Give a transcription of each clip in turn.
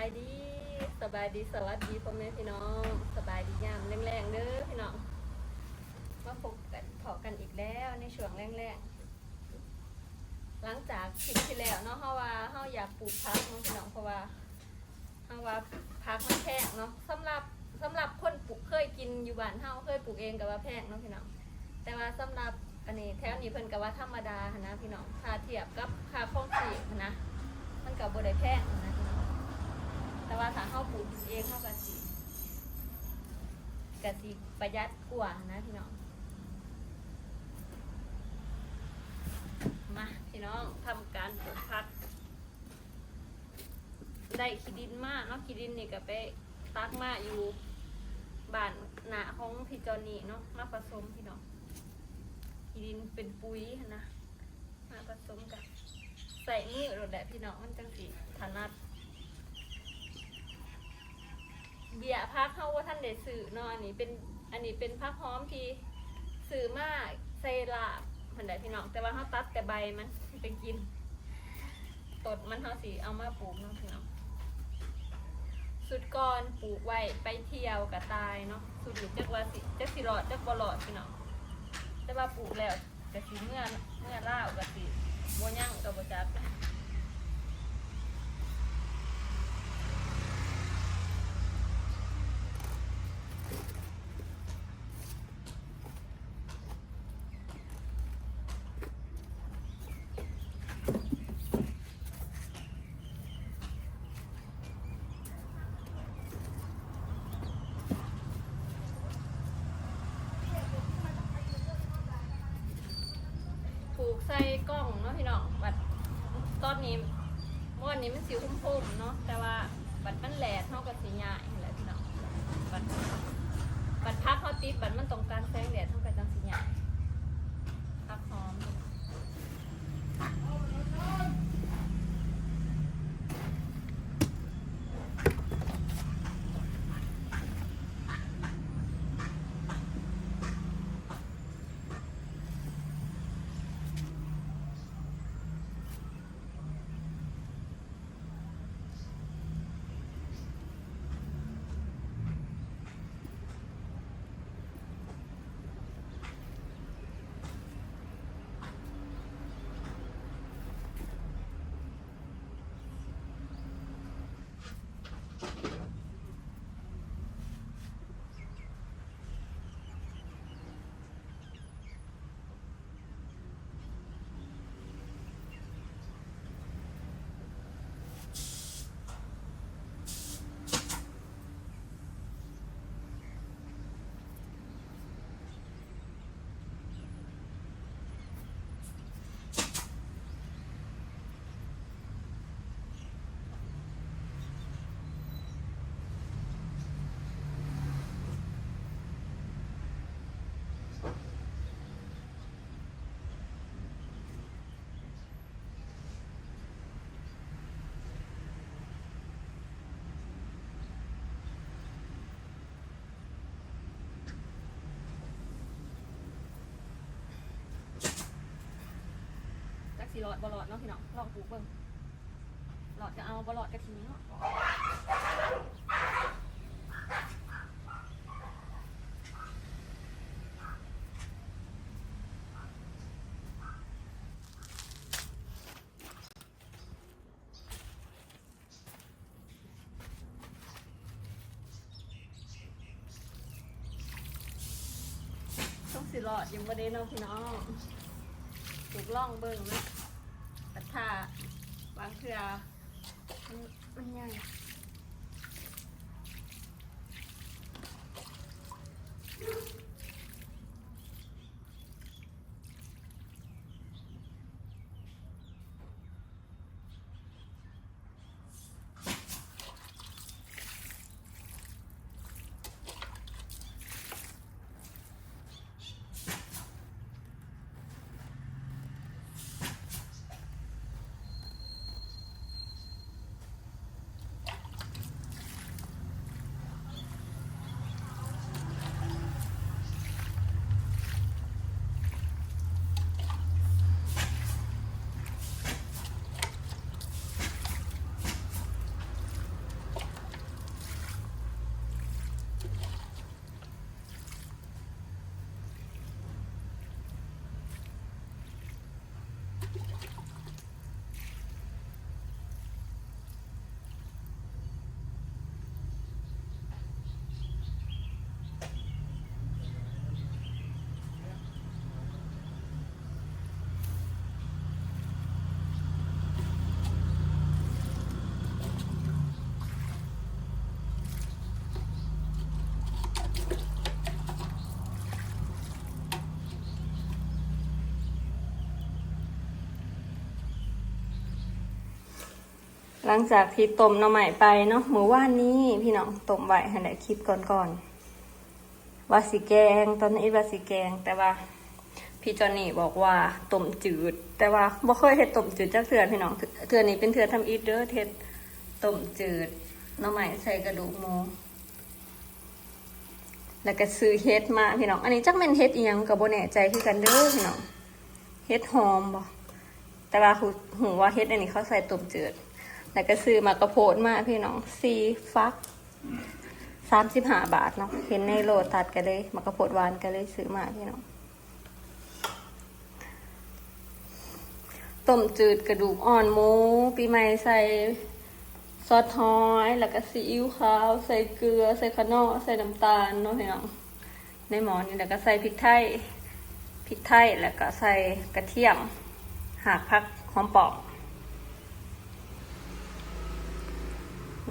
ายดีสบายดีสวัสดีพ่อแม่พี่น้องสบายดียามแรงๆเด้อพี่น้องมาพบกันพอกันอีกแล้วในช่วงแรกๆหลังจากคลิปที่แล้วเนาะเฮาว่าเฮาอยากปลูกพักเนาะพี่น้องเพราะว่าเฮาว่าพักมันแพงเนาะสำหรับสำหรับคนปลูกเคยกินอยู่บ้านเฮาเคยปลูกเองก็ว่าแพงเนาะพี่น้องแต่ว่าสำหรับอันนี้แถวนี้เพิ่นก็ว่าธรรมดาหนะพี่น้องถ้าเทียบกับค่าครองชีพนะมันก็บ่ได้แพงนะพี่น้อง แต่ว่าถ้าเฮาปลูกเองเฮาก็สิก็สิประหยัดกว่านะพี่น้องมาพี่น้องทำการปลูกผัก ได้ขีดินมากเนาะขีดินนี่ก็ไปตักมาอยู่บ้านหนาของพี่จอนี่เนาะมาผสมพี่น้องขีดินเป็นปุ๋ยนะมาผสมกันใส่มือรถแหละพี่น้องมันจังสีถนัด เบียร์พักเข้าว่าท่านได้สื่อเนาะอันนี้เป็นอันนี้เป็นพักหอมที่สื่อมากใส่ลาเหมือนไดพี่น้อง แต่ว่าเขาตัดแต่ใบมันไปกินตดมันเขาสีเอามาปลูกเนาะพี่น้องสุดก่อนปลูกไว้ไปเที่ยวกับตายเนาะสุดหรือจักว่าสิจักสิรอดจักบ่รอดพี่น้องแต่ว่าปลูกแล้วกะสิเมื่อเมื่อเล่าวกะสิบ่ย่างกับบ่จัก ผูกใส่กล้องเนาะพี่น้องบัดตอนนี้เมื่ อวันนี้มันสิวพุ่มๆเนาะแต่ว่าบัดมันแหลกเท่ากับสีใหญ่แหละพี่น้องบัดบัดพักเขาติดบัดมันตรงกลารแสงแดดเท่ากับจังสีใหญ่กหอมจัก สีหลอดบอลอดเนาะพี่น้องลองปลูกเบิ่งหลอดจะเอาบอลอดกระทิ้งเนาะต้องสิรอดยังบ่ได้เน้องพี่น้องถูกล่องเบิ่งนะ ถ้าบางเทื่อมันมันใหญ่ หลังจากที่ต้มหน่อไม้ไปเนาะมื้อวานนี้พี่น้องต้มไว้ให้ได้คลิปก่อนๆว่าสิแกงตอนนี้ว่าสิแกงแต่ว่าพี่จอนนี่บอกว่าต้มจืด แต่ว่าบ่เคยเฮ็ดต้มจืดจักเทื่อพี่น้องเทื่อนี้เป็นเทื่อทำอีทเด้อเฮ็ดต้มจืดหน่อไม้ใส่กระดูกหมูแล้วก็ซื้อเฮ็ดมาพี่น้อง อันนี้จักแม่นเฮ็ดอีหยังก็บ่แน่ใจคือกันเด้อพี่น้อง เฮ็ดหอมบ่แต่ว่าหูหูว่าเฮ็ดอันนี้เขาใส่ต้มจืด แล้วก็ซื้อมากระโพดมาพี่น้องซีฟักสามสิบห้าบาทเนาะเห็นในโลตัดกันเลยมากระโพดหวานกันเลยซื้อมาพี่น้องต้มจืดกระดูกอ่อนหมู ปีใหม่ใส่ซอสหอย แล้วก็ซีอิ๊วขาว ใส่เกลือ ใส่ขนอใส่น้ำตาลเนาะพี่น้องในหมอนี่แล้วก็ใส่พริกไทยพริกไทยแล้วก็ใส่กระเทียม หากพักหอมปอก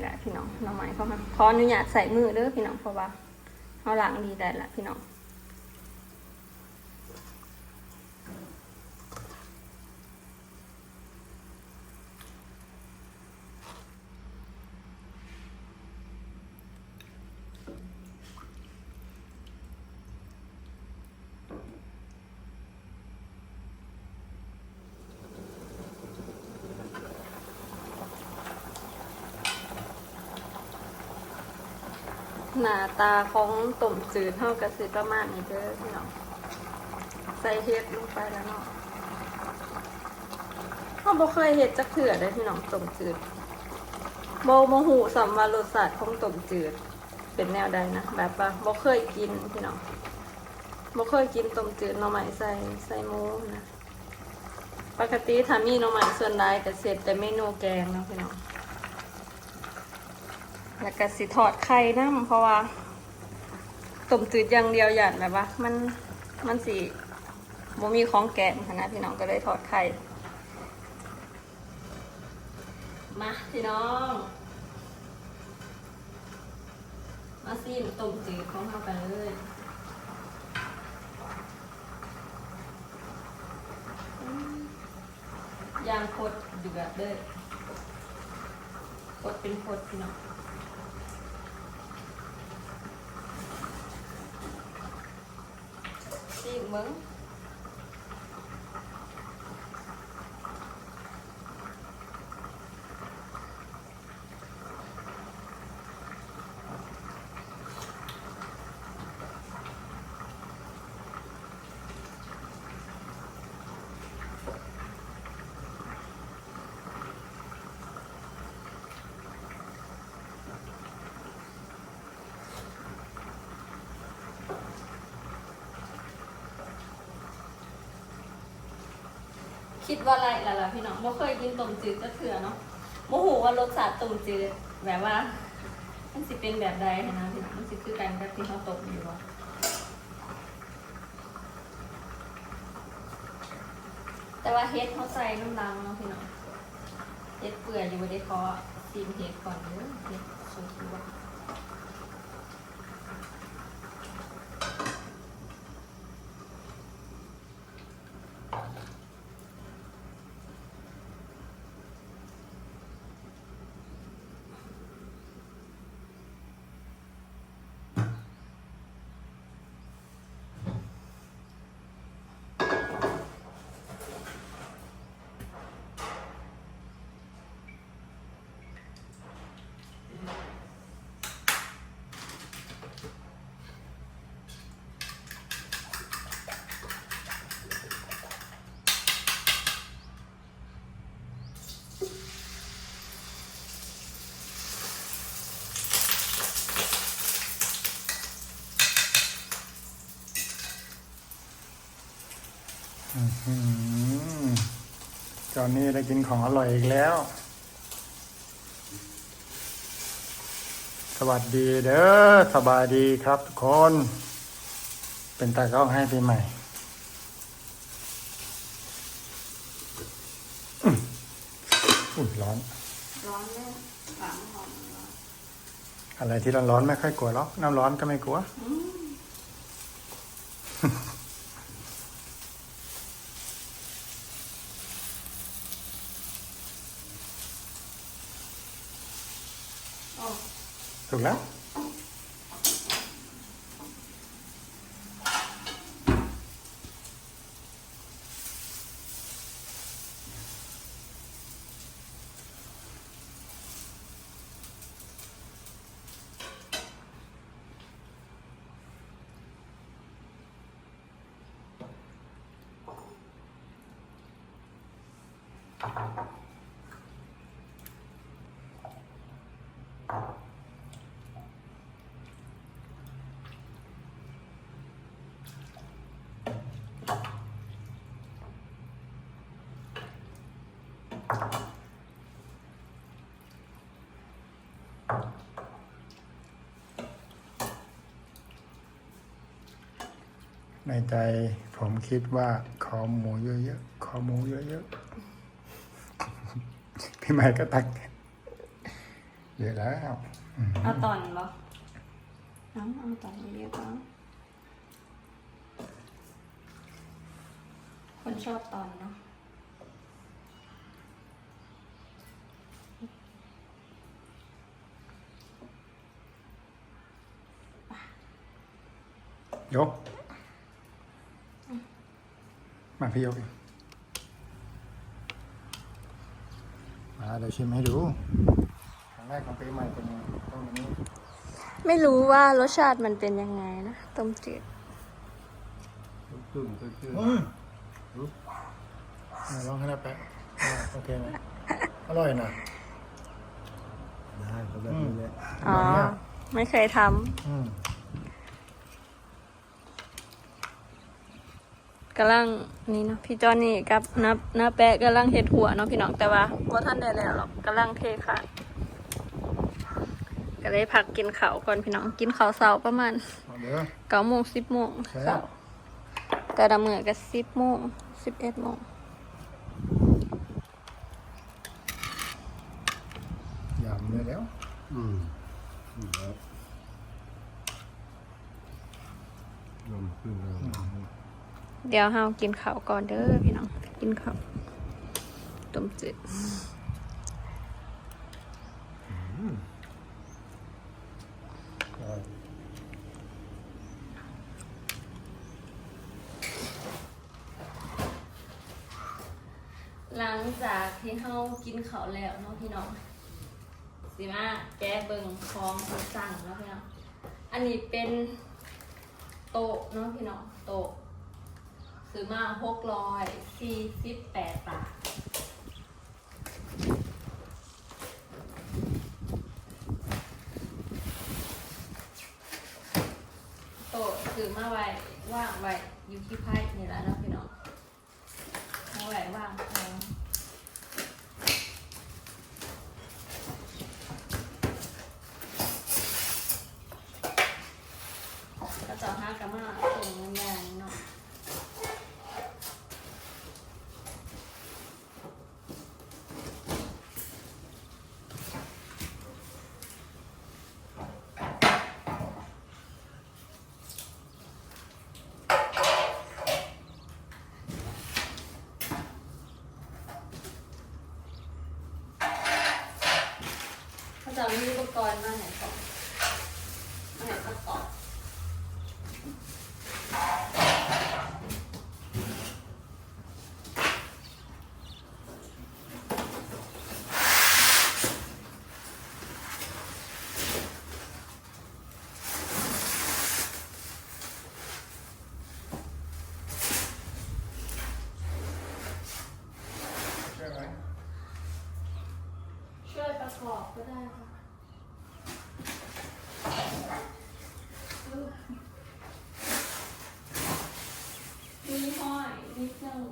แหละพี่น้องน้องไม้เข้ามาขออนุญาตใส่มือเด้อพี่น้องเพราะว่าเขาล้างดีได้ละพี่น้อง หน้าตาของต้มจืดเท่ากับสิประมาณนี้เด้อพี่น้องใส่เห็ดลงไปแล้วเนาะเขาบ่เคยเห็ดจักเถื่อเลยพี่น้องต้มจืดโมโมหูสัมวารสชาติของต้มจืด เป็นแนวใดนะแบบว่าบ่เคยกินพี่น้องบ่เคยกินต้มจืดหน่อไม้ใส่ใส่หมูนะปกติถ้ามีหน่อไม้ส่วนใดก็เสร็จแต่เมนูแกงเนาะพี่น้อง แล้วก็สิทอดไข่น้ำเพราะว่าต้มจืดอย่างเดียวหยาดแบบว่า มันมันสิบ่มีของแกงหั้นะพี่น้องก็เลยทอดไข่มาพี่น้อง มาซีมต้มจืดของเรากันเลยย่างโคตรเดือดเลยโคตรเป็นโคตรพี่น้อง ซี คิดว่าไรล่ะล่ะพี่น้องบ่เคยกินต้มจืดจะเถื่อเนาะโมโหว่ารสชาติต้มจืดแบบว่ามันสิเป็นแบบใดนะพี่น้องมันสิคือกันกับที่เขาต้มอยู่บ่แต่ว่าเฮ็ดเขาใส่น้ำลังเนาะพี่น้องเฮ็ดเปื่อยอยู่บ่ได้ขอซีมเฮ็ดก่อนเด้อเฮ็ดสุกอยู่บ่ จอนนี่ได้กินของอร่อยอีกแล้ว สวัสดีเด้อสบายดีครับทุกคน เป็นตากล้องให้ปีใหม่อุ่นร้อน ร้อนเลยฝาหอมร้อนอะไรที่ร้อนๆไม่ค่อยกลัวหรอกน้ำร้อนก็ไม่กลัว อืม อ๋อ ถูกแล้ ในใจผมคิดว่าขอหมูเยอะๆ ขอหมูเยอะๆ พี่ใหม่ก็ตักเยอะแล้วอืมเอาตอนบ่เอาเอาตอนเยอะๆก็คนชอบตอนเนาะยก มาพี่ยกเองมาเดี๋ยวชิมให้ดูครั้งแรกของปีใหม่เป็นยังไงต้มอันนี้ ไม่รู้ว่ารสชาติมันเป็นยังไงนะ ต้มจืดตึ้งตึ้งตึ้งอืมอะลองให้เราแปะอะโอเคไหมอร่อยนะได้ก็แบบนี้แหละอ๋อแบบเนี้ยไม่เคยทำ อืม กำลังนี่เนาะพี่จอนนี่กับนับนับแปะกำลังเฮ็ดหัวเนาะพี่น้องแต่ว่าว่าท่านได้แล้วหรอกกำลังเทค่ะก็เลยพักกินข้าวก่อนพี่น้องกินข้าวเช้าประมาณเอาเด้อเก้าโมงสิบโมงแซ่เช้าบแต่ละมื้อก็สิบโมงสิบเอ็ดโมงยำเลยแล้ว อืมอืมแล้วนมขึ้นแล้ว เดี๋ยวเฮากินข้าวก่อนเด้อพี่น้อง กินข้าวต้มจืดหลังจากที่เฮากินข้าวแล้วเนาะพี่น้องสิมาแกะเบิ่งของสั่งเนาะพี่น้อง อันนี้เป็นโต๊ะเนาะพี่น้องโต๊ะ ซื้อมาหกร้อยสี่สิบแปดบาทโต๊ะซื้อมาไว้ว่างไว้อยู่ที่ไพ่นี่แหละเนาะพี่น้องเอาไว้ว่างของ ก็จะหากามาส่งเงินยางเนาะเขาจะมีอุป กรณ์มาไหนก่อนมาไหนประกอบใช่ไหมช่วยประกอบก็ได้ค่ะมีห้อยนิดนึง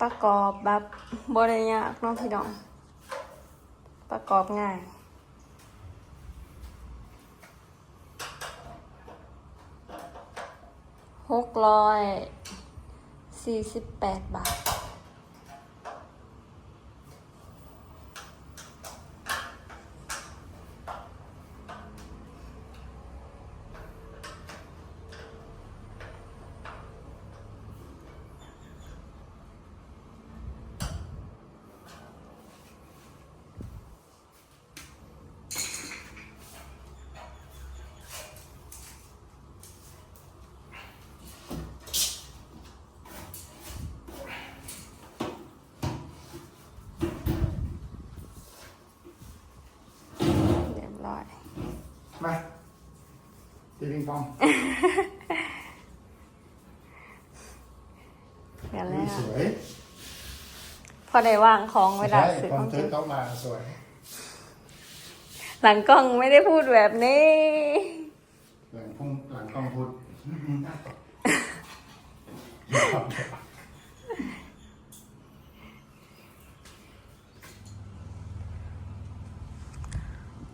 ประกอบแบบบริยากน้องพี่น้อง ประกอบง่ายหกร้อยสี่สิบแปดบาท บ้องเดี๋ยวแล้นี่วสวยพอได้วางของเวลาใช่ซื้อคขวาอมงเธกิอนเข้ามาสวย หลังกล้องไม่ได้พูดแบบนี้ หลังพุ่งหลังกล้องพุด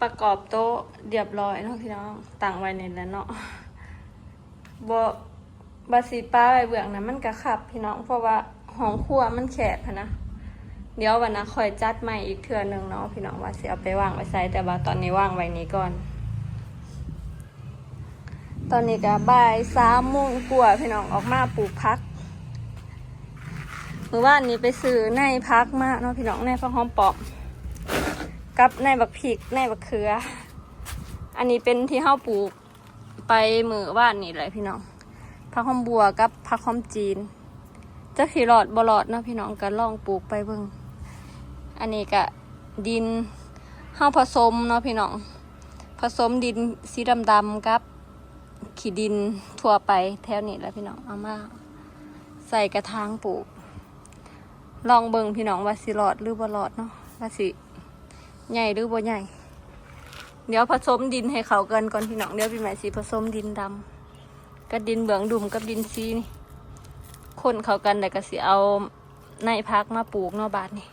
ประกอบโต๊ะเรียบร้อยเนาะพี่น้องตั้งไว้ในแล้วเนาะบอบาสีป้าไว้เบื้องนั้นมันกระขับพี่น้องเพราะว่าห้องครัวมันแคบหั้นะเดี๋ยววันนะคอยจัดใหม่อีกเทื่อนึงเนาะพี่น้องว่าสิเอาไปวางไว้ใส่แต่ว่าตอนนี้วางไว้นี้ก่อน ตอนนี้ก็บ่ายสามโมงกว่าพี่น้องออกมาปลูกพักเมื่อวานนี้ไปซื้อในพักมาเนาะพี่น้องในพักหอมปอม กับในบักพริกในบักเขือ อันนี้เป็นที่เฮาปลูกไปมือว่านนี่เลยพี่น้องผักหอมบัวกับผักหอมจีนจะขี่หลอดบหลอดเนาะพี่น้องก็ลองปลูกไปเบิ่งอันนี้ก็ดินเฮาผสมเนาะพี่น้องผสมดินสีดำๆกับขี้ดินทั่วไปแถวนี้แหละพี่น้องเอามาใส่กระถางปลูก ลองเบิ่งพี่น้องว่าสิหลอดหรือบ่หลอดเนาะว่าสิ ใหญ่หรือบ่ใหญ่ เดี๋ยวผสมดินให้เขากันก่อนพี่น้องเดี๋ยวพี่แม่สีผสมดินดำกับดินเบืองดุมกับดินซีนี่คนเขากันแต่ก็สิเอาในพักมาปลูกนอกบาทนี่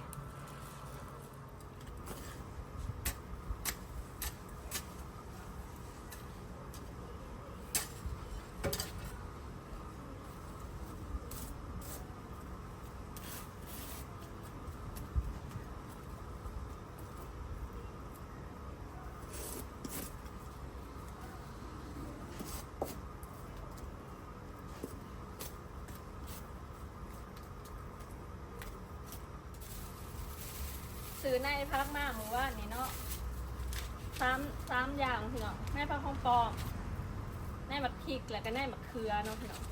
ารักมากหรือว่านี่เนาะสามสามอย่างพี่น้องในพักของปอมในบักพริกแล้วก็ในบักเขือเนาะพี่น้อง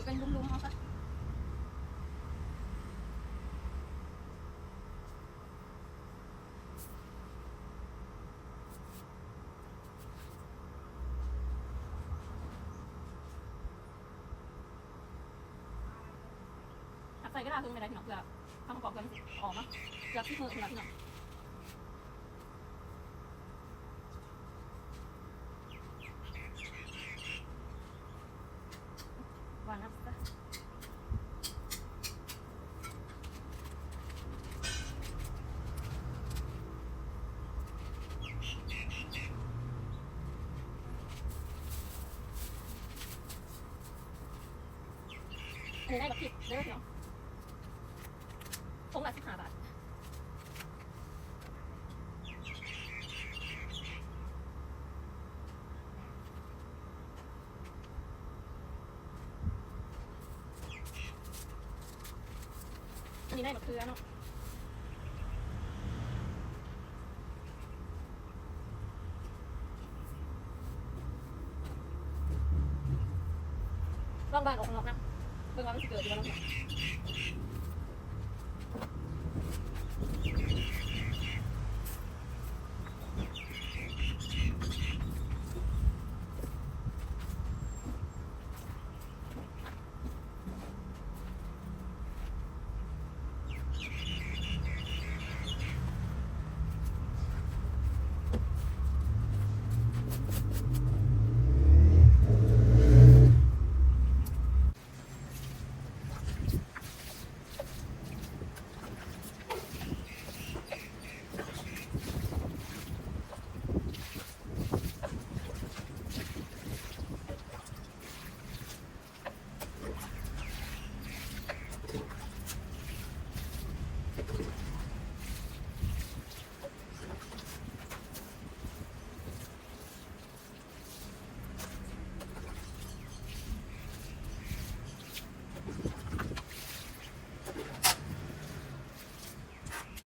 กเป็นลุ่มๆเอา ก็ได้คือไม่ได้พี่น้องเพื่อทำประกอบกันออกมาเกือที่มือพี่น้องพี่น้องวางนะได้แบบผิดเด้อพี่น้องทงละสิบห้าบาท อันนี้ได้มะเขือเนาะ